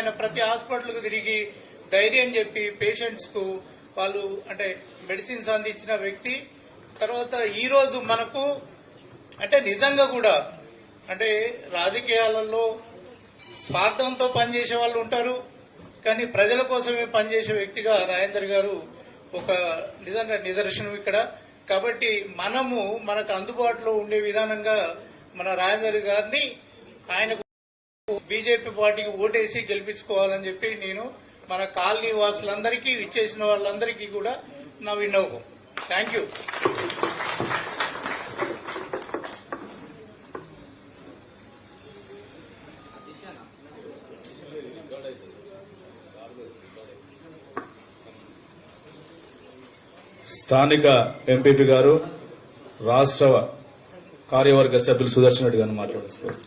ఆయన ప్రతి హాస్పిటల్కు తిరిగి ధైర్యం చెప్పి పేషెంట్స్కు వాళ్ళు అంటే మెడిసిన్స్ అందించిన వ్యక్తి. తర్వాత ఈ రోజు మనకు అంటే నిజంగా కూడా అంటే రాజకీయాలలో స్వార్థంతో పనిచేసే వాళ్ళు ఉంటారు. కానీ ప్రజల కోసమే పనిచేసే వ్యక్తిగా రాజేందర్ గారు ఒక నిజంగా నిదర్శనం ఇక్కడ. కాబట్టి మనము మనకు అందుబాటులో ఉండే విధానంగా మన రాజేందర్ గారిని ఆయనకు బీజేపీ పార్టీకి ఓటేసి గెలిపించుకోవాలని చెప్పి నేను మన కాలనీ వాసులందరికీ ఇచ్చేసిన వాళ్ళందరికీ కూడా నా విన్నవకం థ్యాంక్ యూ స్థానిక ఎంపీపీ గారు రాష్ట్ర కార్యవర్గ సభ్యులు సుదర్శన్ రెడ్డి గారిని మాట్లాడుతున్నారు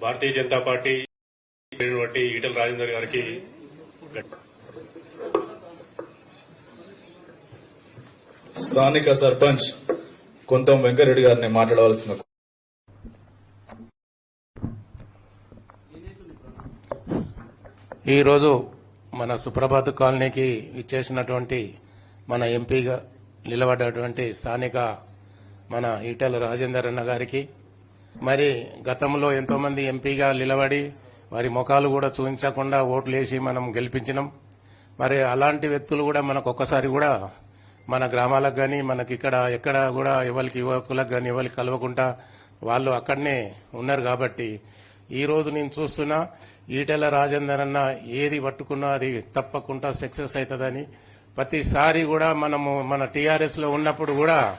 భారతీయ జనతా పార్టీ ఈటల రాజేందర్ గారికి స్థానిక సర్పంచ్ కొంతం వెంకరెడ్డి గారిని మాట్లాడవలసిన ఈరోజు మన సుప్రభాత్ కాలనీకి ఇచ్చేసినటువంటి మన ఎంపీగా నిలబడ్డటువంటి స్థానిక మన ఈటెల రాజేందర్ అన్న గారికి మరి గతంలో ఎంతో మంది ఎంపీగా నిలబడి వారి ముఖాలు కూడా చూపించకుండా ఓట్లు వేసి మనం గెలిపించినాం. మరి అలాంటి వ్యక్తులు కూడా మనకు ఒక్కసారి కూడా మన గ్రామాలకు కానీ మనకి ఇక్కడ ఎక్కడ కూడా ఎవరికి యువకులకు కానీ ఎవరికి కలవకుండా వాళ్ళు అక్కడనే ఉన్నారు కాబట్టి ఈ రోజు నేను చూస్తున్నా ఈటెల రాజేందర్ అన్న ఏది పట్టుకున్నా అది తప్పకుండా సక్సెస్ అవుతుందని. ప్రతిసారి కూడా మనము మన టీఆర్ఎస్లో ఉన్నప్పుడు కూడా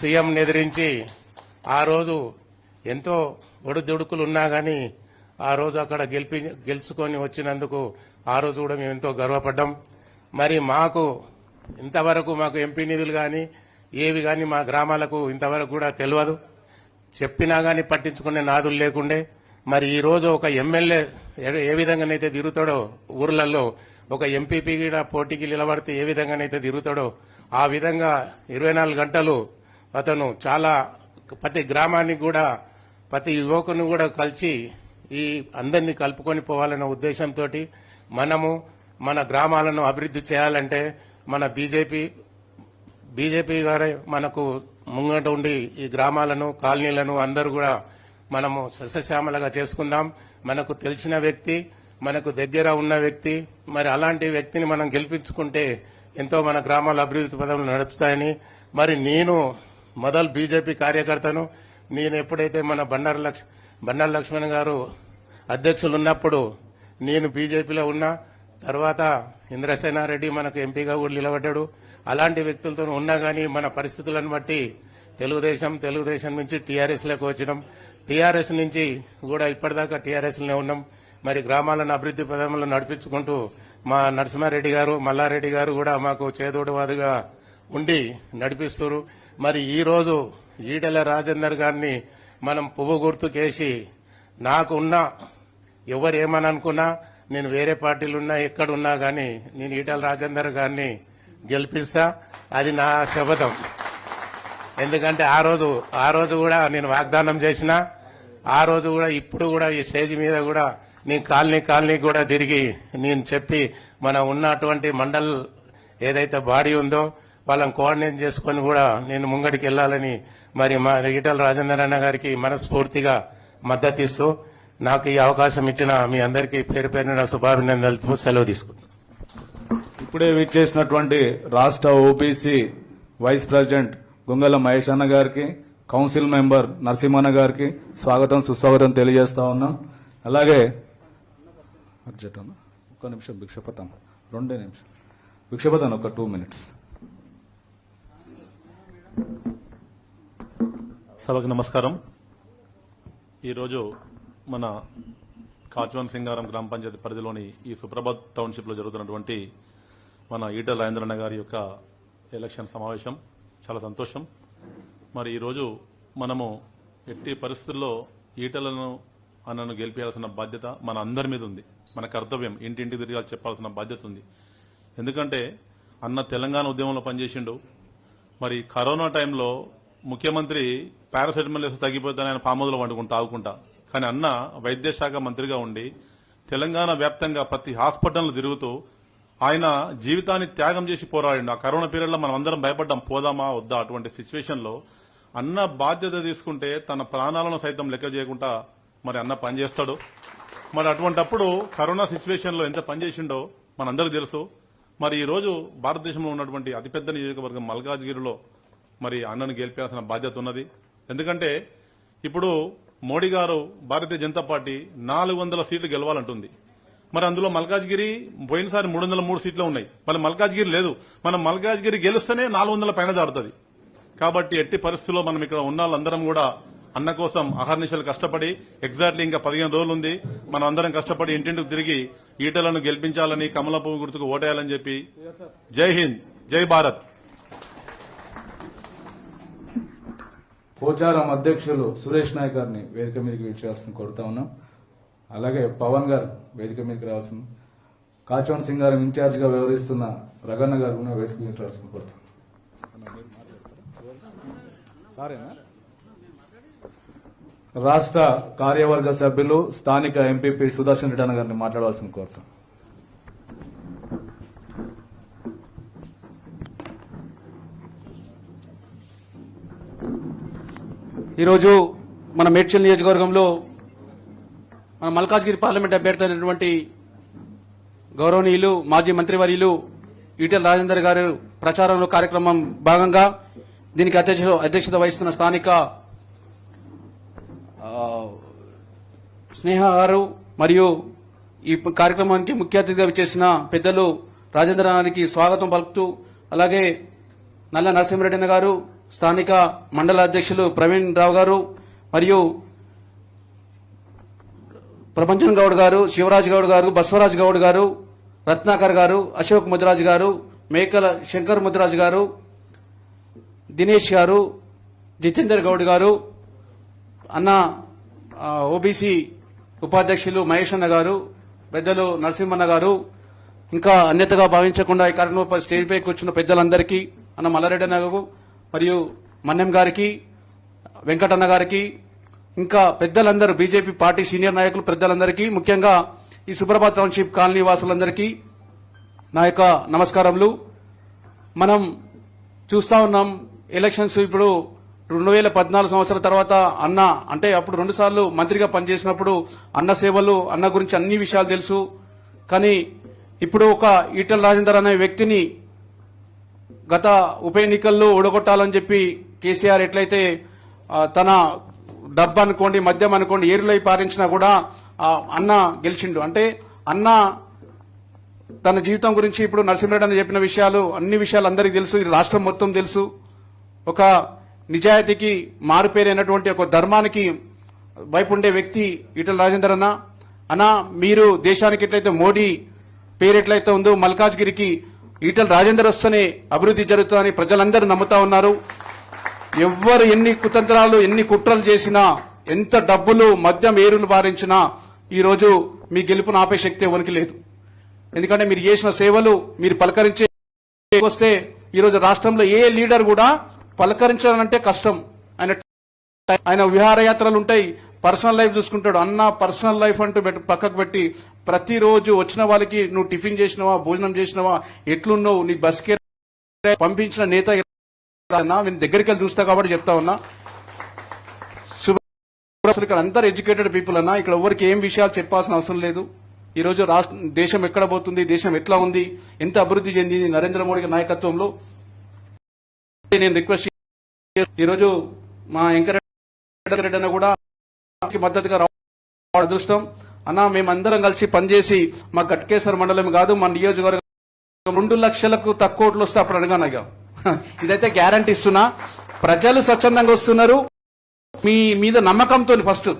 సీఎం ఎదిరించి ఆ రోజు ఎంతో ఒడిదుడుకులు ఉన్నా కానీ ఆ రోజు అక్కడ గెలిపి గెలుచుకొని వచ్చినందుకు ఆ రోజు కూడా మేము ఎంతో గర్వపడ్డాం. మరి మాకు ఇంతవరకు మాకు ఎంపీ నిధులు కానీ ఏవి కానీ మా గ్రామాలకు ఇంతవరకు కూడా తెలియదు చెప్పినా కానీ పట్టించుకునే నాదులు లేకుండే. మరి ఈ రోజు ఒక ఎమ్మెల్యే ఏ- ఏ విధంగానైతే తిరుగుతాడో ఊర్లలో ఒక ఎంపీపీ కూడా పోటీకి నిలబడితే ఏ విధంగానైతే తిరుగుతాడో ఆ విధంగా ఇరవై నాలుగు గంటలు అతను చాలా ప్రతి గ్రామానికి కూడా ప్రతి యువకుని కూడా కలిసి ఈ అందరినీ కలుపుకొని పోవాలన్న ఉద్దేశంతో మనము మన గ్రామాలను అభివృద్ధి చేయాలంటే మన బీజేపీ బీజేపీ గారే మనకు ముంగట ఉండి ఈ గ్రామాలను కాలనీలను అందరూ కూడా మనము సస్యశ్యామలగా చేసుకుందాం. మనకు తెలిసిన వ్యక్తి మనకు దగ్గర ఉన్న వ్యక్తి మరి అలాంటి వ్యక్తిని మనం గెలిపించుకుంటే ఎంతో మన గ్రామాల అభివృద్ధి పదవులు నడుపుతాయని మరి నేను మొదలు బీజేపీ కార్యకర్తను నేను ఎప్పుడైతే మన బండారు లక్ష్ బండారు లక్ష్మణ్ గారు అధ్యక్షులు ఉన్నప్పుడు నేను బీజేపీలో ఉన్నా తర్వాత ఇంద్రసేనారెడ్డి మనకు ఎంపీగా కూడా నిలబడ్డాడు. అలాంటి వ్యక్తులతో ఉన్నా కానీ మన పరిస్థితులను బట్టి తెలుగుదేశం తెలుగుదేశం నుంచి టీఆర్ఎస్లోకి వచ్చినాం. టీఆర్ఎస్ నుంచి కూడా ఇప్పటిదాకా టీఆర్ఎస్లోనే ఉన్నాం. మరి గ్రామాలను అభివృద్ధి పదంలో నడిపించుకుంటూ మా నరసింహారెడ్డి గారు మల్లారెడ్డి గారు కూడా మాకు చేదోడువాదుగా ఉండి నడిపిస్తున్నారు. మరి ఈ రోజు ఈటెల రాజేందర్ గారిని మనం పువ్వు గుర్తుకేసి నాకు ఉన్న నేను వేరే పార్టీలున్నా ఎక్కడున్నా కానీ నేను ఈటల రాజేందర్ గారిని గెలిపిస్తా. అది నా శపథం. ఎందుకంటే ఆ రోజు ఆ రోజు కూడా నేను వాగ్దానం చేసిన ఆ రోజు కూడా ఇప్పుడు కూడా ఈ స్టేజ్ మీద కూడా నేను కాలనీ కాలనీ కూడా తిరిగి నేను చెప్పి మన ఉన్నటువంటి మండల్ ఏదైతే బాడీ ఉందో వాళ్ళని కోఆర్డినేట్ చేసుకొని కూడా నేను ముంగడికి వెళ్ళాలని మరి మా ఈటల రాజేందర్ అన్న గారికి మనస్ఫూర్తిగా మద్దతు ఇస్తూ నాకు ఈ అవకాశం ఇచ్చిన మీ అందరికీ పేరు పేరున శుభాభినందనలు సెలవు తీసుకుంటాను ఇప్పుడే విచ్చేసినటువంటి రాష్ట్ర OBC vice president Gungala Mahesh అన్న గారికి కౌన్సిల్ మెంబర్ నరసింహన్న గారికి స్వాగతం సుస్వాగతం తెలియజేస్తా ఉన్నాం. అలాగే అర్జెంట్ ఒక్క నిమిషం భిక్షపతం. రెండే నిమిషం భిక్షపతం ఒక టూ మినిట్స్ సభకు నమస్కారం. ఈరోజు మన కాచువన్ సింగారం గ్రామ పంచాయతీ పరిధిలోని ఈ సుప్రభాత్ టౌన్షిప్లో జరుగుతున్నటువంటి మన ఈటల రాజేంద్రన్న గారి యొక్క ఎలక్షన్ సమావేశం. చాలా సంతోషం. మరి ఈరోజు మనము ఎట్టి పరిస్థితుల్లో ఈటలను అన్నను గెలిపించాల్సిన బాధ్యత మన అందరి మీద ఉంది. మన కర్తవ్యం ఇంటింటికి తిరిగి చెప్పాల్సిన బాధ్యత ఉంది. ఎందుకంటే అన్న తెలంగాణ ఉద్యమంలో పనిచేసిండు. మరి కరోనా టైంలో ముఖ్యమంత్రి పారాసెటమాల్ వేసి తగ్గిపోతాను ఆయన ఫామ్ వండుకుంటా తాగుకుంటా కానీ అన్న వైద్య శాఖ మంత్రిగా ఉండి తెలంగాణ వ్యాప్తంగా ప్రతి హాస్పిటల్ తిరుగుతూ ఆయన జీవితాన్ని త్యాగం చేసి పోరాడిండు. ఆ కరోనా పీరియడ్లో మనం అందరం భయపడ్డాం పోదామా వద్దా అటువంటి సిచ్యువేషన్లో అన్న బాధ్యత తీసుకుంటే తన ప్రాణాలను సైతం లెక్క చేయకుండా మరి అన్న పనిచేస్తాడు. మరి అటువంటప్పుడు కరోనా సిచ్యువేషన్లో ఎంత పనిచేసిండో మనందరికీ తెలుసు. మరి ఈరోజు భారతదేశంలో ఉన్నటువంటి అతిపెద్ద నియోజకవర్గం మల్కాజ్గిరిలో మరి అన్నను గెలిపేయాల్సిన బాధ్యత ఉన్నది. ఎందుకంటే ఇప్పుడు మోడీ గారు భారతీయ జనతా పార్టీ నాలుగు వందల సీట్లు గెలవాలంటుంది. మరి అందులో మల్కాజ్గిరి పోయినసారి మూడు వందల మూడు సీట్లు ఉన్నాయి. మరి మల్కాజ్గిరి లేదు. మనం మల్కాజ్గిరి గెలుస్తేనే నాలుగు వందల పైన దాడుతుంది కాబట్టి ఎట్టి పరిస్థితుల్లో మనం ఇక్కడ ఉన్న వాళ్ళందరం కూడా అన్న కోసం అహర్నిశలు కష్టపడి ఎగ్జాక్ట్లీ ఇంకా పదిహేను రోజులు ఉంది మనం అందరం కష్టపడి ఇంటింటికి తిరిగి ఈటలను గెలిపించాలని కమల పువ్వు గుర్తుకు ఓటేయాలని చెప్పి జై హింద్ జై భారత్. పోచారం అధ్యక్షులు సురేష్ నాయక్ గారిని వేదిక మీదకి విచ్చేయాల్సిన కోరుతా ఉన్నాం. అలాగే పవన్ గారు వేదిక మీదకి రావాల్సిన కాచవన్ సింగ్ గారు ఇన్ఛార్జ్గా వ్యవహరిస్తున్న రగన్న గారు కూడా వేదిక మీదకి రావాల్సిన కోరుతాం సారేనా? రాష్ట్ర కార్యవర్గ సభ్యులు స్థానిక ఎంపీపీ సుదర్శన్ రెడ్డి గారిని మాట్లాడవలసిన కోరుతాం. ఈరోజు మన మేడ్చల్ నియోజకవర్గంలో మన మల్కాజ్గిరి పార్లమెంట్ అభ్యర్థి అయినటువంటి గౌరవనీయులు మాజీ మంత్రివర్యులు ఈటెల రాజేందర్ గారు ప్రచారంలో కార్యక్రమం భాగంగా దీనికి అధ్యక్షత వహిస్తున్న స్థానిక ఆ, స్నేహ గారు మరియు ఈ కార్యక్రమానికి ముఖ్య అతిథిగా చేసిన పెద్దలు రాజేంద్రనాథ్కి స్వాగతం పలుకుతూ అలాగే నల్ల నరసింహరెడ్డి గారు స్థానిక మండల అధ్యక్షులు ప్రవీణ్ రావు గారు మరియు ప్రభంజన్ గౌడ్ గారు శివరాజ్ గౌడ్ గారు బసవరాజ్ గౌడ్ గారు రత్నాకర్ గారు అశోక్ ముద్రాజ్ గారు మేకల శంకర్ ముద్రాజ్ గారు దినేష్ గారు జితేందర్ గౌడ్ గారు అన్న ఓబీసీ ఉపాధ్యక్షులు మహేష్ అన్న గారు పెద్దలు నరసింహన్న గారు ఇంకా అన్యతగా భావించకుండా ఈ కార్యక్రమంపై స్టేజ్ పై కూర్చున్న పెద్దలందరికీ అన్న మల్లారెడ్డి అన్నకు మరియు మన్నెం గారికి వెంకటన్న గారికి ఇంకా పెద్దలందరూ బీజేపీ పార్టీ సీనియర్ నాయకులు పెద్దలందరికీ ముఖ్యంగా ఈ సుప్రభాత్ టౌన్షిప్ కాలనీ వాసులందరికీ నా యొక్క నమస్కారములు. మనం చూస్తా ఉన్నాం ఎలక్షన్స్ ఇప్పుడు రెండు వేల పద్నాలుగు సంవత్సరాల తర్వాత అన్న అంటే అప్పుడు రెండు సార్లు మంత్రిగా పనిచేసినప్పుడు అన్న సేవలు అన్న గురించి అన్ని విషయాలు తెలుసు. కానీ ఇప్పుడు ఒక ఈటల రాజేందర్ అనే వ్యక్తిని గత ఉప ఎన్నికల్లో ఓడగొట్టాలని చెప్పి కేసీఆర్ ఎట్లయితే తన డబ్బు అనుకోండి మద్యం అనుకోండి ఏరులై పారించినా కూడా అన్న గెలిచిండు. అంటే అన్న తన జీవితం గురించి ఇప్పుడు నరసింహరెడ్డి అని చెప్పిన విషయాలు అన్ని విషయాలు అందరికీ తెలుసు రాష్ట్రం మొత్తం తెలుసు. ఒక నిజాయితీకి మారుపేరైనటువంటి ఒక ధర్మానికి వైపు ఉండే వ్యక్తి ఈటల రాజేందర్ అన్న. అన్న మీరు దేశానికి ఎట్లయితే మోడీ పేరు ఎట్లయితే ఉందో మల్కాజ్గిరికి ఈటల రాజేందర్ వస్తేనే అభివృద్ధి జరుగుతుందని ప్రజలందరూ నమ్ముతా ఉన్నారు. ఎవ్వరు ఎన్ని కుతంత్రాలు ఎన్ని కుట్రలు చేసినా ఎంత డబ్బులు మద్యం ఏరులు బారించినా ఈరోజు మీ గెలుపును ఆపే శక్తి ఎవరికి లేదు. ఎందుకంటే మీరు చేసిన సేవలు మీరు పలకరించే వస్తే ఈరోజు రాష్ట్రంలో ఏ లీడర్ కూడా పలకరించాలంటే కష్టం. ఆయన ఆయన విహారయాత్రలు ఉంటాయి పర్సనల్ లైఫ్ చూసుకుంటాడు. అన్న పర్సనల్ లైఫ్ అంటూ పక్కకు పెట్టి ప్రతిరోజు వచ్చిన వాళ్ళకి నువ్వు టిఫిన్ చేసినవా? భోజనం చేసినవా? ఎట్లున్నావు? నీ బస్కే పంపించిన నేత అన్నా నేను దగ్గరికి వెళ్ళి చూస్తా కాబట్టి చెప్తా ఉన్నా. అసలు ఇక్కడ అందరు ఎడ్యుకేటెడ్ పీపుల్ అన్నా ఇక్కడ ఎవరికి ఏం విషయాలు చెప్పాల్సిన అవసరం లేదు. ఈ రోజు రాష్ట్ర దేశం ఎక్కడ పోతుంది? దేశం ఎట్లా ఉంది? ఎంత అభివృద్ధి చెందింది నరేంద్ర మోడీ నాయకత్వంలో? నేను రిక్వెస్ట్ ఈరోజు మా వెంకరెడ్డి అన్న కూడా మద్దతుగా రావడం అదృష్టం. అన్న మేమందరం కలిసి పనిచేసి మా గట్కేశ్వర మండలం కాదు మా నియోజకవర్గం రెండు లక్షలకు తక్కువ ఓట్లు వస్తే అప్పుడు అడగానగా ఇదైతే గ్యారంటీ ఇస్తున్నా. ప్రజలు స్వచ్ఛందంగా వస్తున్నారు. మీ మీద నమ్మకంతో ఫస్ట్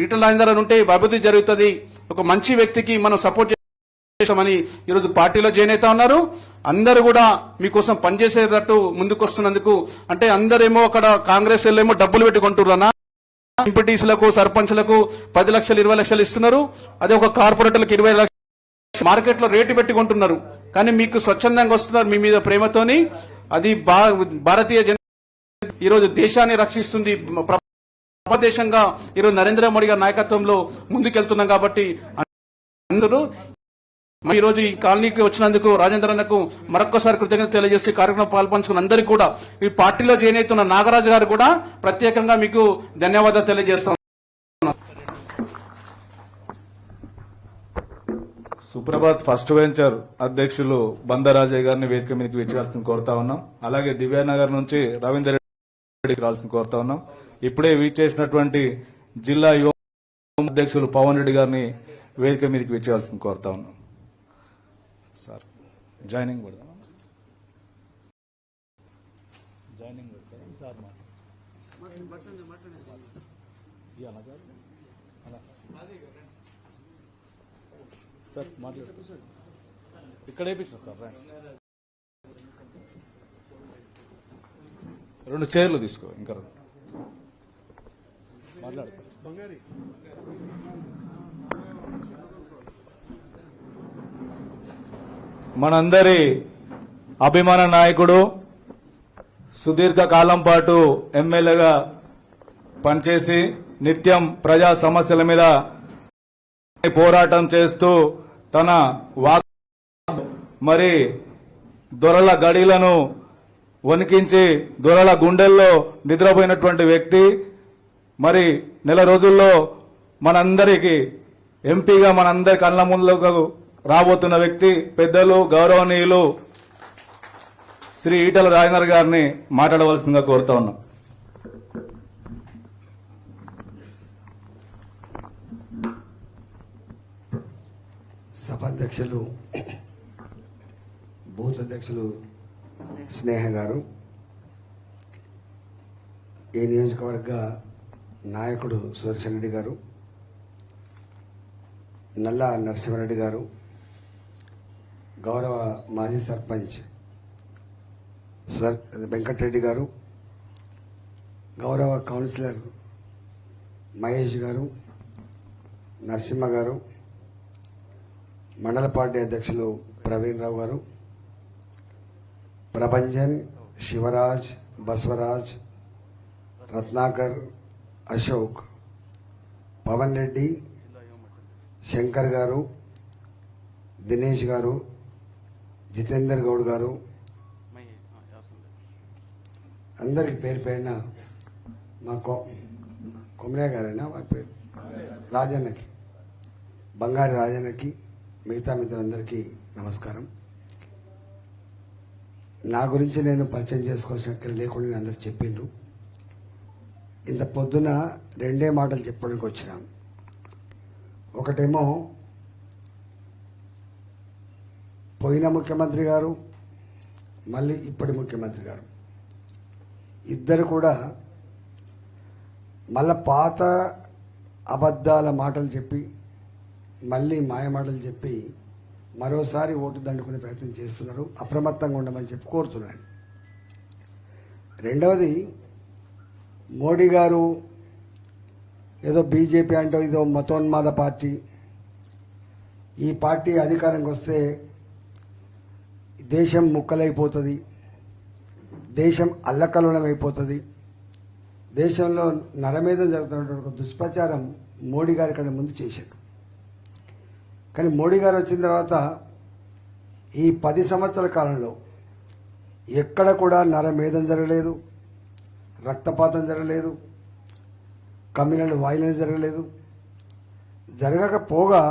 రీటైల్ రాజేందర్ ఉంటే అభివృద్ధి జరుగుతుంది. ఒక మంచి వ్యక్తికి మనం సపోర్ట్ చేసామని ఈరోజు పార్టీలో జాయిన్ అవుతా ఉన్నారు. అందరూ కూడా మీకోసం పనిచేసేటట్టు ముందుకు వస్తున్నందుకు అంటే అందరేమో అక్కడ కాంగ్రెస్ ఏమో డబ్బులు పెట్టి కొంటున్నారా ఎంపీటీసీలకు సర్పంచ్లకు పది లక్షలు ఇరవై లక్షలు ఇస్తున్నారు. అదే ఒక కార్పొరేటర్లకు ఇరవై లక్షలు మార్కెట్లో రేటు పెట్టి కొంటున్నారు. కానీ మీకు స్వచ్ఛందంగా వస్తున్నారు మీ మీద ప్రేమతోని. అది భా- భారతీయ జన ఈరోజు దేశాన్ని రక్షిస్తుంది. ప్రపదేశంగా ఈరోజు నరేంద్ర మోడీ గారి నాయకత్వంలో ముందుకెళ్తున్నాం కాబట్టి అందరూ మరి ఈ రోజు ఈ కాలనీకి వచ్చినందుకు రాజేంద్ర అన్నకు మరొక్కసారి కృతజ్ఞత తెలియజేసి కార్యక్రమం పాల్పంచుకున్న అందరికీ కూడా ఈ పార్టీలో జాయిన్ అవుతున్న నాగరాజు గారు కూడా ప్రత్యేకంగా మీకు ధన్యవాదాలు తెలియజేస్తాం సుప్రభాత్ ఫస్ట్ వెంచర్ అధ్యక్షులు బందరాజయ్య గారిని వేదిక మీదకి విచ్చాల్సిన కోరుతా ఉన్నాం. అలాగే దివ్యానగర్ నుంచి రవీందర్ రెడ్డికి రావాల్సిన కోరుతా ఉన్నాం. ఇప్పుడే చేసినటువంటి జిల్లా యువ అధ్యక్షులు పవన్ రెడ్డి గారిని వేదిక మీదకి విచ్చాల్సిన కోరుతా ఉన్నాం. జాయినింగ్ పెడదాం జాయినింగ్ పెడతారా సార్ మా సార్? అలా. సార్ మాట్లాడు. ఇక్కడ వేయించిన సార్ రెండు చైర్లు తీసుకో ఇంకా రెండు. మాట్లాడతారు మనందరి అభిమాన నాయకుడు సుదీర్ఘ కాలం పాటు ఎమ్మెల్యేగా పనిచేసి నిత్యం ప్రజా సమస్యల మీద పోరాటం చేస్తూ తన వాక్ మరి దొరల గడిలను వణికించి దొరల గుండెల్లో నిద్రపోయినటువంటి వ్యక్తి. మరి నెల రోజుల్లో మనందరికీ ఎంపీగా మనందరి కళ్ళ ముందుకు రాబోతున్న వ్యక్తి పెద్దలు గౌరవనీయులు శ్రీ ఈటల రాజేందర్ గారిని మాట్లాడవలసిందిగా కోరుతా ఉన్నాం. సభాధ్యక్షులు బూత్ అధ్యక్షులు స్నేహ గారు ఈ నియోజకవర్గ నాయకుడు సుదర్శన్ రెడ్డి గారు నల్లా నరసింహారెడ్డి గారు గౌరవ మాజీ సర్పంచ్ సర్ వెంకటరెడ్డి గారు గౌరవ కౌన్సిలర్ మహేష్ గారు నరసింహ గారు మండల పార్టీ అధ్యక్షులు ప్రవీణ్ రావు గారు ప్రభంజన్ శివరాజ్ బసవరాజ్ రత్నాకర్ అశోక్ పవన్ రెడ్డి శంకర్ గారు దినేష్ గారు జితేందర్ గౌడ్ గారు. అందరికి పేరు పేరున మా కొమరే గారేనా? మా పేరు. రాజన్నకి. బంగారు రాజన్నకి మిగతా మిత్రులందరికీ నమస్కారం. నా గురించి నేను పరిచయం చేసుకోవాల్సిన అక్కడ లేకుండా నేను అందరికి చెప్పిండ్రు ఇంత పొద్దున రెండే మాటలు చెప్పడానికి వచ్చినాం. ఒకటేమో పోయిన ముఖ్యమంత్రి గారు మళ్ళీ ఇప్పటి ముఖ్యమంత్రి గారు. ఇద్దరు కూడా మళ్ళా పాత అబద్ధాల మాటలు చెప్పి మళ్ళీ మాయ మాటలు చెప్పి మరోసారి ఓటు దండుకునే ప్రయత్నం చేస్తున్నారు. అప్రమత్తంగా ఉండమని చెప్పి కోరుతున్నాను. రెండవది మోడీ గారు ఏదో బీజేపీ అంటే ఇదో మతోన్మాద పార్టీ ఈ పార్టీ అధికారంకి వస్తే దేశం ముక్కలైపోతుంది దేశం అల్లకల్లోలమైపోతుంది. దేశంలో నరమేధం జరుగుతున్నటువంటి ఒక దుష్ప్రచారం మోడీ గారి కంటే ముందు చేశాడు. కానీ మోడీ గారు వచ్చిన తర్వాత ఈ పది సంవత్సరాల కాలంలో ఎక్కడ కూడా నరమేధం జరగలేదు రక్తపాతం జరగలేదు కమ్యూనల్ వైలెన్స్ జరగలేదు. జరగకపోగా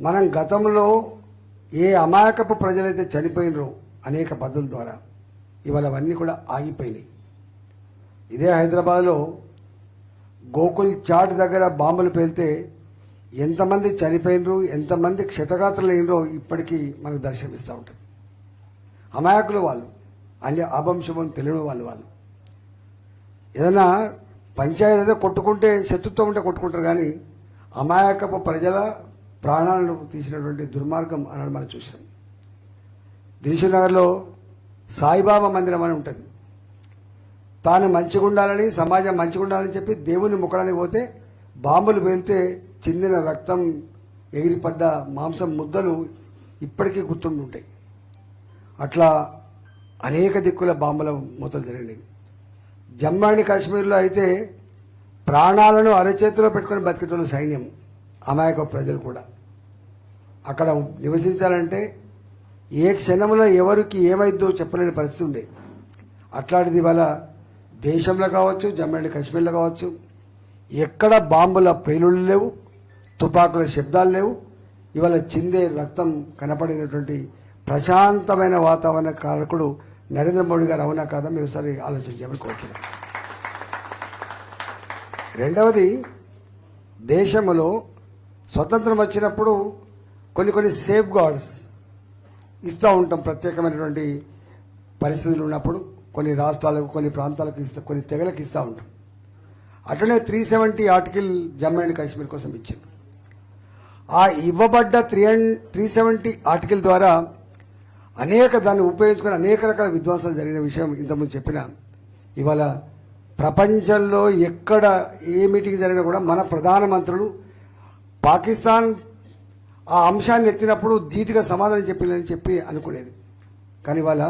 మనం గతంలో ఏ అమాయకపు ప్రజలైతే చనిపోయినరో అనేక పద్ధతుల ద్వారా ఇవాళ అవన్నీ కూడా ఆగిపోయినాయి. ఇదే హైదరాబాద్లో గోకుల్ చాట్ దగ్గర బాంబులు పేలితే ఎంతమంది చనిపోయినరు ఎంతమంది క్షతగాత్రులు అయినరో ఇప్పటికీ మనకు దర్శనమిస్తూ ఉంటుంది. అమాయకులు వాళ్ళు అన్ని అభంశుభం తెలియని వాళ్ళు వాళ్ళు. ఏదైనా పంచాయతీ కొట్టుకుంటే శత్రుత్వం ఉంటే కొట్టుకుంటారు కానీ అమాయకపు ప్రజల ప్రాణాలను తీసినటువంటి దుర్మార్గం అని మనం చూసాం. దిల్షుక్ నగర్లో సాయిబాబా మందిరం అని ఉంటుంది. తాను మంచిగా ఉండాలని సమాజం మంచిగా ఉండాలని చెప్పి దేవుని ముక్కడానికి పోతే బాంబులు పేలితే చిందిన రక్తం ఎగిరిపడ్డ మాంసం ముద్దలు ఇప్పటికీ గుర్తుండి ఉంటాయి. అట్లా అనేక దిక్కుల బాంబుల మూతలు జరిగినాయి. జమ్మూ అండ్ కాశ్మీర్లో అయితే ప్రాణాలను అరచేతిలో పెట్టుకుని బతికేటోళ్ళు సైన్యం. అమాయక ప్రజలు కూడా. అక్కడ నివసించాలంటే ఏ క్షణంలో ఎవరికి ఏమైద్దో చెప్పలేని పరిస్థితి ఉండే. అట్లాంటిది ఇవాళ దేశంలో కావచ్చు జమ్మూ అండ్ కాశ్మీర్లో కావచ్చు ఎక్కడ బాంబుల పేలుళ్ళు లేవు తుపాకుల శబ్దాలు లేవు. ఇవాళ చిందే రక్తం కనపడినటువంటి ప్రశాంతమైన వాతావరణ కారకుడు నరేంద్ర మోడీ గారు అవునా కాదా? మీరు ఒకసారి ఆలోచించమని కోరుతున్నాను. రెండవది దేశంలో స్వతంత్రం వచ్చినప్పుడు కొన్ని కొన్ని సేఫ్ గార్డ్స్ ఇస్తూ ఉంటాం ప్రత్యేకమైనటువంటి పరిస్థితులు ఉన్నప్పుడు కొన్ని రాష్ట్రాలకు కొన్ని ప్రాంతాలకు ఇస్తా కొన్ని తెగలకు ఇస్తూ ఉంటాం. అట్లనే three seventy article Jammu and Kashmir కోసం ఇచ్చింది ఆ ఇవ్వబడ్డ త్రీ త్రీ సెవెంటీ ఆర్టికల్ ద్వారా అనేక దాన్ని ఉపయోగించుకుని అనేక రకాల విధ్వంసాలు జరిగిన విషయం ఇంతకుముందు చెప్పిన. ఇవాళ ప్రపంచంలో ఎక్కడ ఏ మీటింగ్ జరిగినా కూడా మన ప్రధానమంత్రులు పాకిస్తాన్ ఆ అంశాన్ని ఎత్తినప్పుడు ధీటుగా సమాధానం చెప్పిందని చెప్పి అనుకునేది కానీ ఇవాళ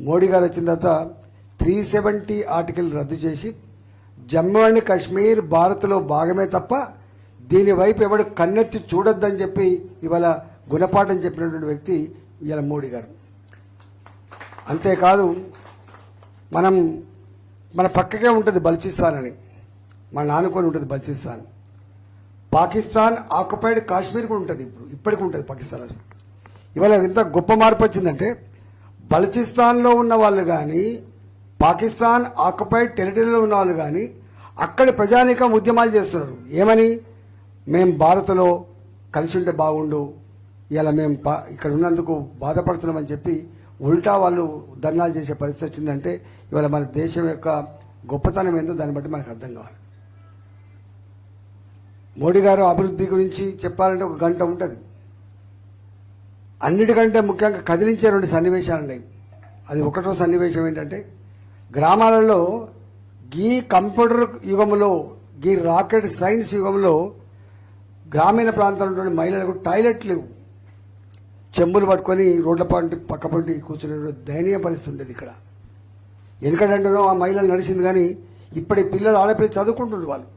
మోడీ గారు వచ్చిన తర్వాత త్రీ సెవెంటీ ఆర్టికల్ రద్దు చేసి జమ్మూ అండ్ కాశ్మీర్ భారత్లో భాగమే తప్ప దీని వైపు ఎవడు కన్నెత్తి చూడొద్దని చెప్పి ఇవాళ గుణపాఠం చెప్పినటువంటి వ్యక్తి ఇవాళ మోడీ గారు. అంతేకాదు మనం మన పక్కకే ఉంటుంది బల్చిస్తాన్ అని. మన నానుకొని ఉంటుంది బల్చిస్తాన్. పాకిస్తాన్ ఆక్యుపైడ్ కాశ్మీర్ కూడా ఉంటుంది ఇప్పుడు ఇప్పటికి ఉంటుంది పాకిస్తాన్ ఇవాళ ఎంత గొప్ప మార్పు వచ్చిందంటే బలూచిస్తాన్లో ఉన్న వాళ్ళు కానీ పాకిస్తాన్ ఆక్యుపైడ్ టెరిటరీలో ఉన్న వాళ్ళు కానీ అక్కడి ప్రజానీకం ఉద్యమాలు చేస్తున్నారు. ఏమని? మేం భారత్లో కలిసి ఉంటే బాగుండు ఇలా మేము పా- ఇక్కడ ఉన్నందుకు బాధపడుతున్నామని చెప్పి ఉల్టా వాళ్ళు ధర్నాలు చేసే పరిస్థితి వచ్చిందంటే ఇవాళ మన దేశం యొక్క గొప్పతనం ఏందో దాన్ని బట్టి మనకు అర్థం కావాలి. మోడీ గారు అభివృద్ధి గురించి చెప్పాలంటే ఒక గంట ఉంటుంది. అన్నిటికంటే ముఖ్యంగా కదిలించే రెండు సన్నివేశాలు ఉన్నాయి. అది ఒకటో సన్నివేశం ఏంటంటే గ్రామాలలో గీ కంప్యూటర్ యుగంలో గీ రాకెట్ సైన్స్ యుగంలో గ్రామీణ ప్రాంతాల్లో మహిళలకు టాయిలెట్ లేవు. చెంబులు పట్టుకొని రోడ్ల పంటి పక్క పంటి కూర్చునే దయనీయ పరిస్థితి ఉండేది ఇక్కడ. ఎందుకంటే ఆ మహిళలు నడిచింది కానీ ఇప్పటి పిల్లలు ఆడపిల్లలు చదువుకుంటున్నారు వాళ్ళు.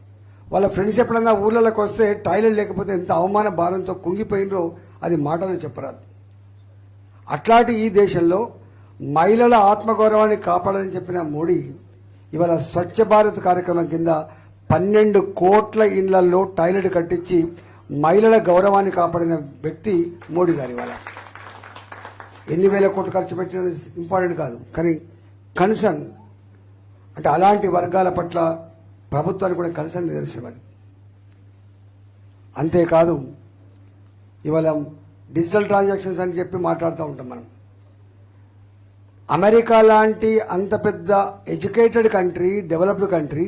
వాళ్ళ ఫ్రెండ్స్ ఎప్పుడన్నా ఊర్లలోకి వస్తే టాయిలెట్ లేకపోతే ఎంత అవమాన భారంతో కుంగిపోయినరో అది మాటలు చెప్పరాదు. అట్లాంటి ఈ దేశంలో మహిళల ఆత్మగౌరవాన్ని కాపాడాలని చెప్పిన మోడీ ఇవాళ స్వచ్ఛ భారత్ కార్యక్రమం కింద పన్నెండు కోట్ల ఇండ్లలో టాయిలెట్ కట్టించి మహిళల గౌరవాన్ని కాపాడిన వ్యక్తి మోడీ గారు ఇవాళ. ఎన్ని వేల కోట్లు ఖర్చు పెట్టినది ఇంపార్టెంట్ కాదు. కానీ కన్సర్న్ అంటే అలాంటి వర్గాల పట్ల ప్రభుత్వానికి కూడా కలిసి నిదర్శనమని అంతేకాదు ఇవాళ డిజిటల్ ట్రాన్సాక్షన్స్ అని చెప్పి మాట్లాడుతూ ఉంటాం మనం. అమెరికా లాంటి అంత పెద్ద educated country developed country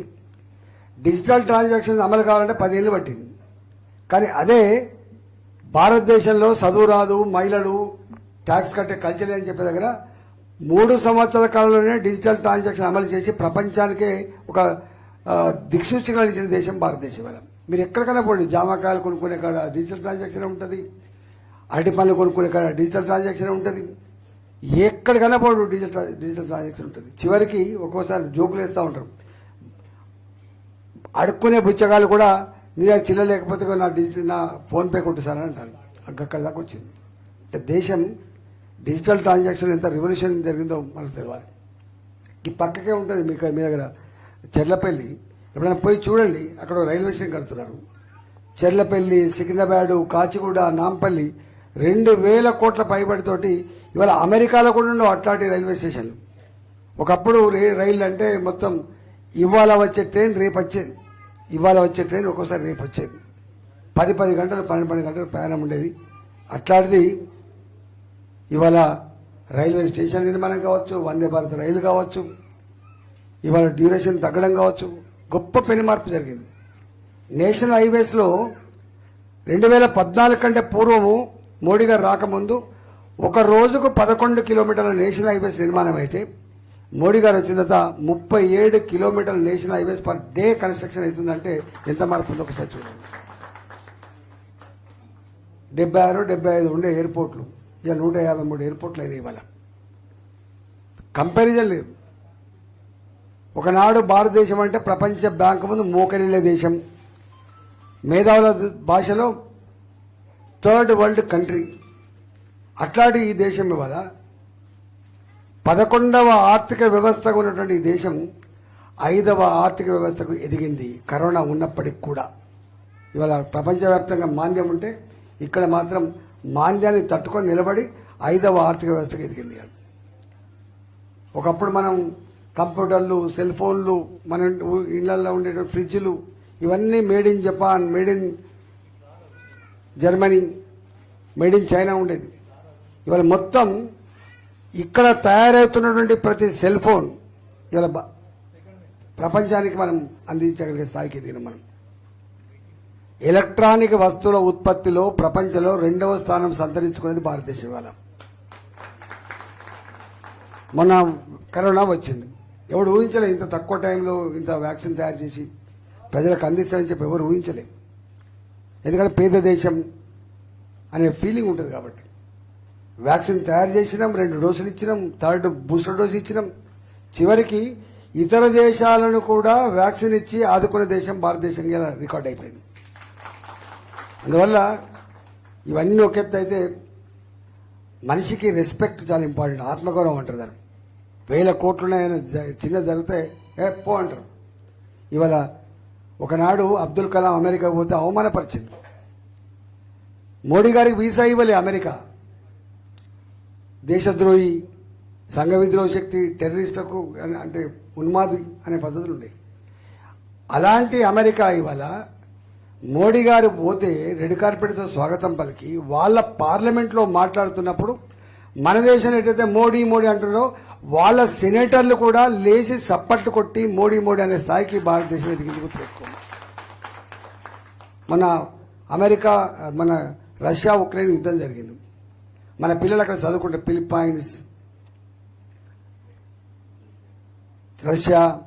digital transactions అమలు కావాలంటే పదేళ్ళు పట్టింది. కానీ అదే భారతదేశంలో చదువు రాదు మహిళలు ట్యాక్స్ కట్టే కల్చర్ అని చెప్పే దగ్గర మూడు సంవత్సరాల కాలంలోనే డిజిటల్ ట్రాన్సాక్షన్ అమలు చేసి ప్రపంచానికే ఒక ఆ, దిక్సూచిగా ఇచ్చిన దేశం భారతదేశం మేడం. మీరు ఎక్కడికైనా పోండి జామకాయలు కొనుక్కునే కాడ డిజిటల్ ట్రాన్సాక్షన్ ఉంటుంది అరటి పనులు కొనుక్కునే కాడ డిజిటల్ ట్రాన్సాక్షన్ ఉంటుంది. ఎక్కడికైనా పోడు డిజిటల్ డిజిటల్ ట్రాన్సాక్షన్ ఉంటుంది. చివరికి ఒక్కోసారి జోకులు వేస్తూ ఉంటారు. అడుక్కునే బుచ్చగాళ్ళు కూడా నీ దగ్గర చిల్ల లేకపోతే నా డిజిటల్ నా ఫోన్పే కొట్టుసారని అంటారు. అక్కడి దాకా వచ్చింది. అంటే దేశం డిజిటల్ ట్రాన్సాక్షన్ ఎంత రివల్యూషన్ జరిగిందో మనకు తెలియాలి ఈ పక్కకే ఉంటుంది మీకు మీ దగ్గర చెర్లపల్లి. ఎప్పుడైనా పోయి చూడండి అక్కడ రైల్వే స్టేషన్ కడుతున్నారు. చెర్లపల్లి సికింద్రాబాడు కాచిగూడ నాంపల్లి రెండు వేల కోట్ల పైబడితోటి ఇవాళ అమెరికాలో కూడా ఉండవు అట్లాంటి రైల్వే స్టేషన్లు. ఒకప్పుడు రైళ్ళు అంటే మొత్తం ఇవాళ వచ్చే ట్రైన్ రేపు వచ్చేది. ఇవాళ వచ్చే ట్రైన్ ఒక్కోసారి రేపు వచ్చేది. పది పది గంటలు పన్నెండు పన్నెండు గంటలు ప్రయాణం ఉండేది. అట్లాంటిది ఇవాళ రైల్వే స్టేషన్ నిర్మాణం కావచ్చు వందే భారత్ రైలు కావచ్చు ఇవాళ డ్యూరేషన్ తగ్గడం కావచ్చు. గొప్ప పెను మార్పు జరిగింది. నేషనల్ హైవేస్లో రెండు వేల పద్నాలుగు కంటే పూర్వము మోడీ గారు రాకముందు ఒక రోజుకు పదకొండు కిలోమీటర్ల నేషనల్ హైవేస్ నిర్మాణం అయితే మోడీ గారు వచ్చిన తర్వాత ముప్పై ఏడు కిలోమీటర్ల national highways per day construction అవుతుందంటే ఎంత మార్పు ఉందో ఒకసారి చూడండి. డెబ్బై ఆరు డెబ్బై ఐదు ఉండే ఎయిర్పోర్ట్లు ఇక నూట యాభై మూడు ఎయిర్పోర్ట్లు అయితే ఇవాళ. కంపారిజన్ లేదు. ఒకనాడు భారతదేశం అంటే ప్రపంచ బ్యాంకు ముందు మోకరిల్లే దేశం. మేధావుల భాషలో థర్డ్ వరల్డ్ కంట్రీ. అట్లాంటి ఈ దేశం ఇవాళ పదకొండవ ఆర్థిక వ్యవస్థగా ఉన్నటువంటి ఈ దేశం ఐదవ ఆర్థిక వ్యవస్థకు ఎదిగింది. కరోనా ఉన్నప్పటికి కూడా. ఇవాళ ప్రపంచవ్యాప్తంగా మాంద్యం ఉంటే ఇక్కడ మాత్రం మాంద్యాన్ని తట్టుకొని నిలబడి ఐదవ ఆర్థిక వ్యవస్థకు ఎదిగింది. ఒకప్పుడు మనం కంప్యూటర్లు సెల్ ఫోన్లు మన ఇళ్ళలో ఉండే ఫ్రిడ్జ్లు ఇవన్నీ made in Japan made in Germany made in China ఉండేది. ఇవాళ మొత్తం ఇక్కడ తయారవుతున్నటువంటి ప్రతి సెల్ ఫోన్ ఇవాళ బ- ప్రపంచానికి మనం అందించగలిగే స్థాయికి ఎదిగిన మనం. ఎలక్ట్రానిక్ వస్తువుల ఉత్పత్తిలో ప్రపంచంలో రెండవ స్థానం సంతరించుకునేది భారతదేశం ఇవాళ. మొన్న కరోనా వచ్చింది. ఎవడు ఊహించలే ఇంత తక్కువ టైంలో ఇంత వ్యాక్సిన్ తయారు చేసి ప్రజలకు అందిస్తారని చెప్పి ఎవరు ఊహించలే. ఎందుకంటే పేద దేశం అనే ఫీలింగ్ ఉంటుంది కాబట్టి. వ్యాక్సిన్ తయారు చేసినాం రెండు డోసులు ఇచ్చినాం థర్డ్ బూస్టర్ డోసు ఇచ్చినాం. చివరికి ఇతర దేశాలను కూడా వ్యాక్సిన్ ఇచ్చి ఆదుకునే దేశం భారతదేశంగా ఇలా రికార్డ్ అయిపోయింది. అందువల్ల ఇవన్నీ ఒకెత్తు అయితే మనిషికి రెస్పెక్ట్ చాలా ఇంపార్టెంట్ ఆత్మగౌరవం అంటారు దాన్ని. వేల కోట్లున్నాయని చిన్న జరిగితే ఏ పో అంటారు. ఇవాళ ఒకనాడు అబ్దుల్ కలాం అమెరికా పోతే అవమానపరిచింది మోడీ గారికి వీసా ఇవ్వలే అమెరికా. దేశద్రోహి సంఘ విద్రోహ శక్తి టెర్రరిస్టులకు అంటే ఉన్మాది అనే పద్ధతులు ఉండేవి. అలాంటి అమెరికా ఇవాళ మోడీ గారు పోతే రెడ్ కార్పెట్తో స్వాగతం పలికి వాళ్ళ పార్లమెంట్లో మాట్లాడుతున్నప్పుడు మన దేశం ఎట్లయితే మోడీ మోడీ అంటున్నారో వాళ్ళ సెనేటర్లు కూడా లేచి సప్పట్లు కొట్టి మోడీ మోడీ అనే స్థాయికి భారతదేశం ఎదిగింది గుర్తుపెట్టుకోండి మన అమెరికా మన రష్యా ఉక్రెయిన్ యుద్ధం జరిగింది. మన పిల్లలు అక్కడ చదువుకుంటే ఫిలిప్పైన్స్ రష్యా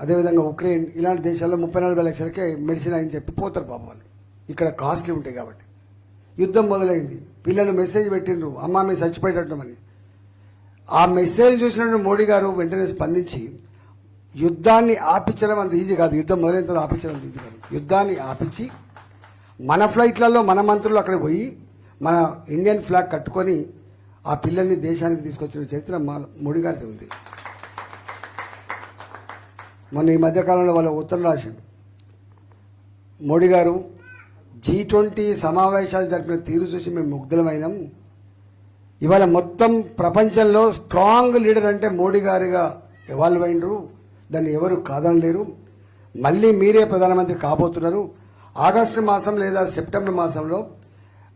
అదేవిధంగా ఉక్రెయిన్ ఇలాంటి దేశాల్లో ముప్పై నాలుగు లక్షలకే మెడిసిన్ అని చెప్పి పోతారు పాపం వాళ్ళు. ఇక్కడ కాస్ట్లీ ఉంటాయి కాబట్టి. యుద్ధం మొదలైంది. పిల్లలు మెసేజ్ పెట్టిండ్రు. అమ్మ మేము చచ్చిపోయేటట్టుమని ఆ మెసేజ్ చూసినటువంటి మోడీ గారు వెంటనే స్పందించి యుద్ధాన్ని ఆపించడం అంత ఈజీ కాదు. యుద్ధం మొదలైన తర్వాత ఆపించడం అంత ఈజీ కాదు. యుద్ధాన్ని ఆపించి మన ఫ్లైట్లలో మన మంత్రులు అక్కడ పోయి మన ఇండియన్ ఫ్లాగ్ కట్టుకొని ఆ పిల్లల్ని దేశానికి తీసుకొచ్చిన చరిత్ర మా- మోడీ గారికి ఉంది. మొన్న ఈ మధ్యకాలంలో వాళ్ళ ఉత్తరం రాశారు. మోడీ గారు జీ ట్వంటీ సమావేశాలు జరిపిన తీరు చూసి మేము ముగ్ధులమైనాం. ఇవాళ మొత్తం ప్రపంచంలో స్ట్రాంగ్ లీడర్ అంటే మోడీ గారిగా ఎవాల్వ్ అయినరు. దాన్ని ఎవరు కాదనలేరు. మళ్ళీ మీరే ప్రధానమంత్రి కాబోతున్నారు. ఆగస్టు మాసం లేదా సెప్టెంబర్ మాసంలో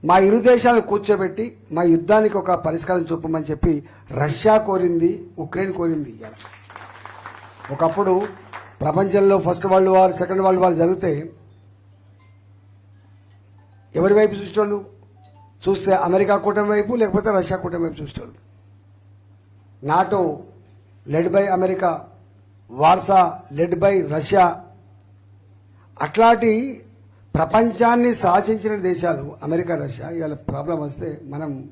మా ఇరు దేశాలు కూర్చోబెట్టి మా యుద్ధానికి ఒక పరిష్కారం చూపమని చెప్పి రష్యా కోరింది ఉక్రెయిన్ కోరింది ఇవాళ. ఒకప్పుడు ప్రపంచంలో first world war second world war జరిగితే ఎవరి వైపు చూసేవాళ్ళు? చూస్తే అమెరికా కూటమి వైపు లేకపోతే రష్యా కూటమి వైపు చూస్తాడు NATO led by America Warsaw led by Russia. అట్లాంటి ప్రపంచాన్ని శాసించిన దేశాలు అమెరికా రష్యా. ఇవాళ ప్రాబ్లం వస్తే మనం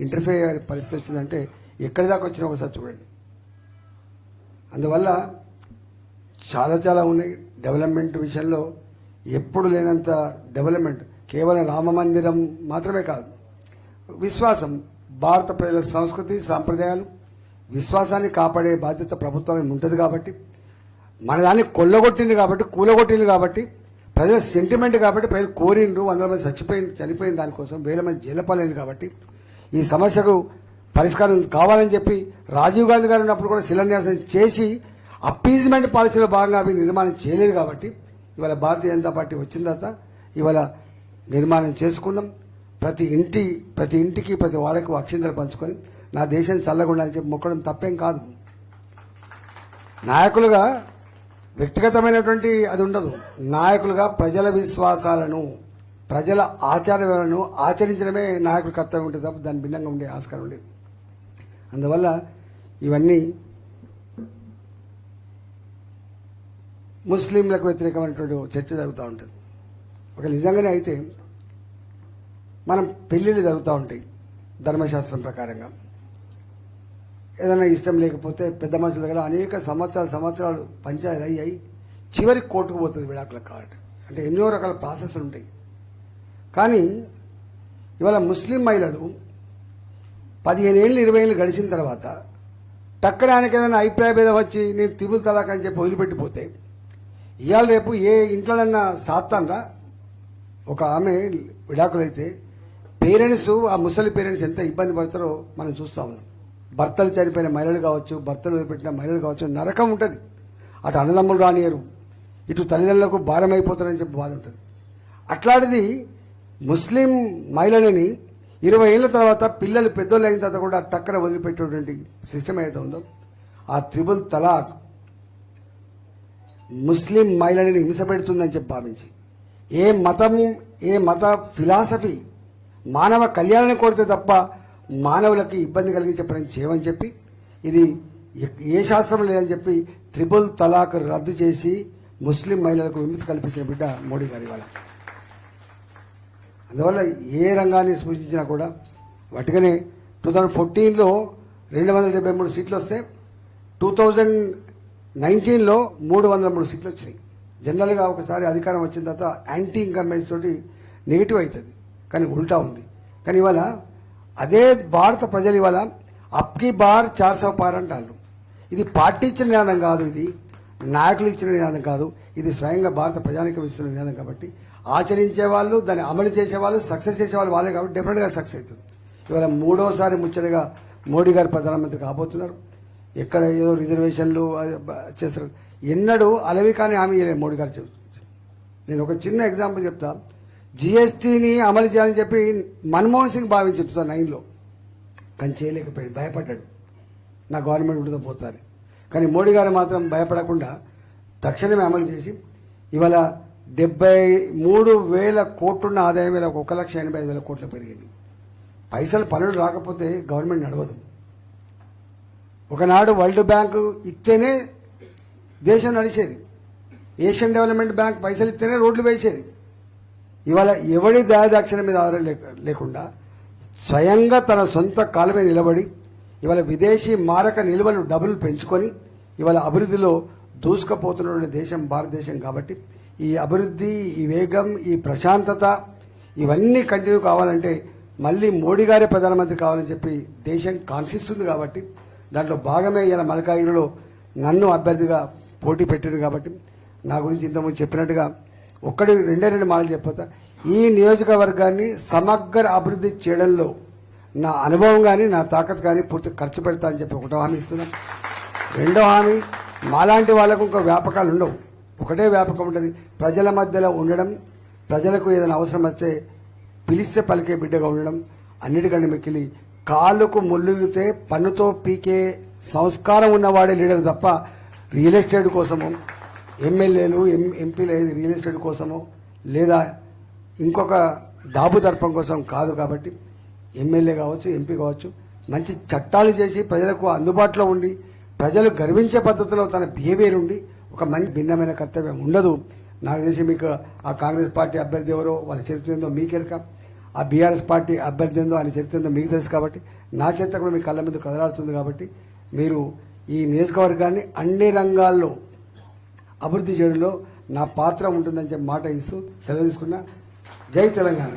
ఇంటర్ఫేర్ అయ్యే పరిస్థితి వచ్చిందంటే ఎక్కడి దాకా వచ్చినా ఒకసారి చూడండి. అందువల్ల చాలా చాలా ఉన్నాయి. డెవలప్మెంట్ విషయంలో ఎప్పుడు లేనంత డెవలప్మెంట్ కేవలం రామ మందిరం మాత్రమే కాదు. విశ్వాసం భారత ప్రజల సంస్కృతి సాంప్రదాయాలు విశ్వాసాన్ని కాపాడే బాధ్యత ప్రభుత్వం ఉంటుంది కాబట్టి మన దాన్ని కొల్లగొట్టింది కాబట్టి కూలగొట్టింది కాబట్టి ప్రజల సెంటిమెంట్ కాబట్టి ప్రజలు కోరిండ్రు వందల మంది చచ్చిపోయింది చనిపోయిన దానికోసం వేల మంది జైలపాలైంది కాబట్టి ఈ సమస్యకు పరిష్కారం కావాలని చెప్పి రాజీవ్ గాంధీ గారు ఉన్నప్పుడు కూడా శిలాన్యాసం చేసి అప్పీజ్మెంట్ పాలసీలో భాగంగా అవి నిర్మాణం చేయలేదు కాబట్టి ఇవాళ భారతీయ జనతా పార్టీ వచ్చిన తర్వాత ఇవాళ నిర్మాణం చేసుకున్నాం ప్రతి ఇంటి ప్రతి ఇంటికి ప్రతి వాళ్ళకి అక్షింతలు పంచుకొని నా దేశం చల్లగుండాలని చెప్పి మొక్కడం తప్పేం కాదు. నాయకులుగా వ్యక్తిగతమైనటువంటి అది ఉండదు. నాయకులుగా ప్రజల విశ్వాసాలను ప్రజల ఆచారాలను ఆచరించడమే నాయకుల కర్తవ్యం ఉంటుంది తప్ప దాని భిన్నంగా ఉండే ఆస్కారం లేదు. అందువల్ల ఇవన్నీ ముస్లింలకు వ్యతిరేకమైనటువంటి చర్చ జరుగుతూ ఉంటుంది. ఒక నిజంగానే అయితే మనం పెళ్ళిళ్ళు జరుగుతూ ఉంటాయి ధర్మశాస్త్రం ప్రకారంగా. ఏదైనా ఇష్టం లేకపోతే పెద్ద మనుషుల దగ్గర అనేక సంవత్సరాలు సంవత్సరాలు పంచాయతీ అయ్యాయి చివరి చివరికి కోర్టుకు పోతుంది విడాకుల కార్డ్. అంటే ఎన్నో రకాల ప్రాసెస్ ఉంటాయి. కానీ ఇవాళ ముస్లిం మహిళలు పదిహేను ఏళ్ళు ఇరవై ఏళ్ళు గడిచిన తర్వాత టక్కడానికి ఏదైనా అభిప్రాయ భేదం వచ్చి నేను తిరుగుతలాక అని చెప్పి వదిలిపెట్టిపోతే ఇవాళ రేపు ఏ ఇంట్లోనన్నా సాత్తాన్రా? ఒక ఆమె విడాకులైతే పేరెంట్స్ ఆ ముసలి పేరెంట్స్ ఎంత ఇబ్బంది పడతారో మనం చూస్తా ఉన్నాం. భర్తలు చనిపోయిన మహిళలు కావచ్చు భర్తలు వదిలిపెట్టిన మహిళలు కావచ్చు నరకం ఉంటుంది. అటు అన్నదమ్ములు రానియరు. ఇటు తల్లిదండ్రులకు భారం అయిపోతారని చెప్పి బాధ ఉంటుంది. అట్లాంటిది ముస్లిం మహిళలని ఇరవై ఏళ్ళ తర్వాత పిల్లలు పెద్దోళ్ళు అయిన తర్వాత కూడా టక్కన వదిలిపెట్టేటువంటి సిస్టమ్ ఏదైతే ఉందో ఆ త్రిబుల్ తలాక్ ముస్లిం మహిళని హింస పెడుతుందని చెప్పి భావించి ఏ మతము ఏ మత ఫిలాసఫీ మానవ కళ్యాణాన్ని కోరితే తప్ప మానవులకి ఇబ్బంది కలిగించే పని చేయమని చెప్పి ఇది ఏ శాస్త్రం లేదని చెప్పి త్రిబుల్ తలాక్ రద్దు చేసి ముస్లిం మహిళలకు విముక్తి కల్పించిన బిడ్డ మోడీ గారి వల్ల. అందువల్ల ఏ రంగాన్ని సూచించినా కూడా వాటికనే టూ థౌజండ్ ఫోర్టీన్లో రెండు వందల డెబ్బై మూడు సీట్లు వస్తే టూ థౌజండ్ నైన్టీన్లో మూడు వందల మూడు సీట్లు వచ్చినాయి. జనరల్గా ఒకసారి అధికారం వచ్చిన తర్వాత యాంటీ ఇన్కంబెన్స్ తోటి నెగిటివ్ అవుతుంది కానీ ఉల్టా ఉంది. కానీ ఇవాళ అదే భారత ప్రజలు ఇవాళ అప్కి బార్ చార్సవ పార్ అంటారు. ఇది పార్టీ ఇచ్చిన నినాదం కాదు ఇది. నాయకులు ఇచ్చిన నినాదం కాదు. ఇది స్వయంగా భారత ప్రజానికి ఇస్తున్న నినాదం కాబట్టి ఆచరించే వాళ్ళు దాన్ని అమలు చేసే వాళ్ళు సక్సెస్ చేసే వాళ్ళు వాళ్ళే కాబట్టి డెఫినెట్గా సక్సెస్ అవుతుంది. ఇవాళ మూడోసారి ముచ్చటగా మోడీ గారు ప్రధానమంత్రి కాబోతున్నారు. ఎక్కడ ఏదో రిజర్వేషన్లు చేస్తారు. ఎన్నడూ అలవి కానీ హామీ ఇవ్వలేదు మోడీ గారు నేను ఒక చిన్న ఎగ్జాంపుల్ చెప్తా. జీఎస్టీని అమలు చేయాలని చెప్పి మన్మోహన్ సింగ్ భావించి చెప్తాను నైన్లో. కానీ చేయలేకపోయాడు భయపడ్డాడు. నా గవర్నమెంట్ ఉంటుందో పోతారు. కానీ మోడీ గారు మాత్రం భయపడకుండా తక్షణమే అమలు చేసి ఇవాళ డెబ్బై మూడు వేల కోట్లున్న ఆదాయం వేల ఒక లక్ష ఎనభై ఐదు వేల కోట్లు పెరిగింది. పైసలు పనులు రాకపోతే గవర్నమెంట్ నడవదు. ఒకనాడు వరల్డ్ బ్యాంకు ఇస్తేనే దేశం నడిచేది. ఏషియన్ డెవలప్మెంట్ బ్యాంక్ పైసలు ఇస్తేనే రోడ్లు వేసేది. ఇవాళ ఎవడి దాయదాక్షిణ మీద ఆధారం లేకుండా స్వయంగా తన సొంత కాలమే నిలబడి ఇవాళ విదేశీ మారక నిల్వలు డబ్బులు పెంచుకొని ఇవాళ అభివృద్ధిలో దూసుకుపోతున్న దేశం భారతదేశం కాబట్టి ఈ అభివృద్ధి ఈ వేగం ఈ ప్రశాంతత ఇవన్నీ కంటిన్యూ కావాలంటే మళ్ళీ మోడీ గారే ప్రధానమంత్రి కావాలని చెప్పి దేశం కాంక్షిస్తుంది కాబట్టి దాంట్లో భాగమే ఇలా మలకాగిరిలో నన్ను అభ్యర్థిగా పోటీ పెట్టారు కాబట్టి నా గురించి ఇంతకుముందు చెప్పినట్టుగా ఒక్కడి రెండే రెండు మాటలు చెప్పొస్తా ఈ నియోజకవర్గాన్ని సమగ్ర అభివృద్ధి చేయడంలో నా అనుభవం కానీ నా తాకత్ కానీ పూర్తి ఖర్చు పెడతా అని చెప్పి ఒకటో హామీ ఇస్తున్నాం. రెండో హామీ మాలాంటి వాళ్ళకు ఇంకా వ్యాపకాలు ఉండవు. ఒకటే వ్యాపకం ఉంటుంది. ప్రజల మధ్యలో ఉండడం ప్రజలకు ఏదైనా అవసరం వస్తే పిలిస్తే పలికే బిడ్డగా ఉండడం అన్నిటికంటే మిక్కిలి కాళ్ళకు ముళ్ళుగితే పన్నుతో పీకే సంస్కారం ఉన్నవాడే లీడర్ తప్ప రియల్ ఎస్టేట్ కోసము ఎమ్మెల్యేలు ఎం ఎంపీలు రియల్ ఎస్టేట్ కోసమో లేదా ఇంకొక డాబు దర్పం కోసం కాదు కాబట్టి ఎమ్మెల్యే కావచ్చు ఎంపీ కావచ్చు మంచి చట్టాలు చేసి ప్రజలకు అందుబాటులో ఉండి ప్రజలు గర్వించే పద్ధతిలో తన బిహేవియర్ ఉండి ఒక మంచి భిన్నమైన కర్తవ్యం ఉండదు. నాకు తెలిసి మీకు ఆ కాంగ్రెస్ పార్టీ అభ్యర్థి ఎవరో వాళ్ళ చరిత్ర ఏందో మీకెరక ఆ బీఆర్ఎస్ పార్టీ అభ్యర్థి ఏందో ఆయన చరిత్ర ఏందో మీకు తెలుసు కాబట్టి నా చరిత్ర కూడా మీ కళ్ళ మీద కదలాడుతుంది కాబట్టి మీరు ఈ నియోజకవర్గాన్ని అన్ని రంగాల్లో అభివృద్ధి చేయడంలో నా పాత్ర ఉంటుందని చెప్పి మాట ఇస్తూ సెలవు తీసుకున్నా. జై తెలంగాణ.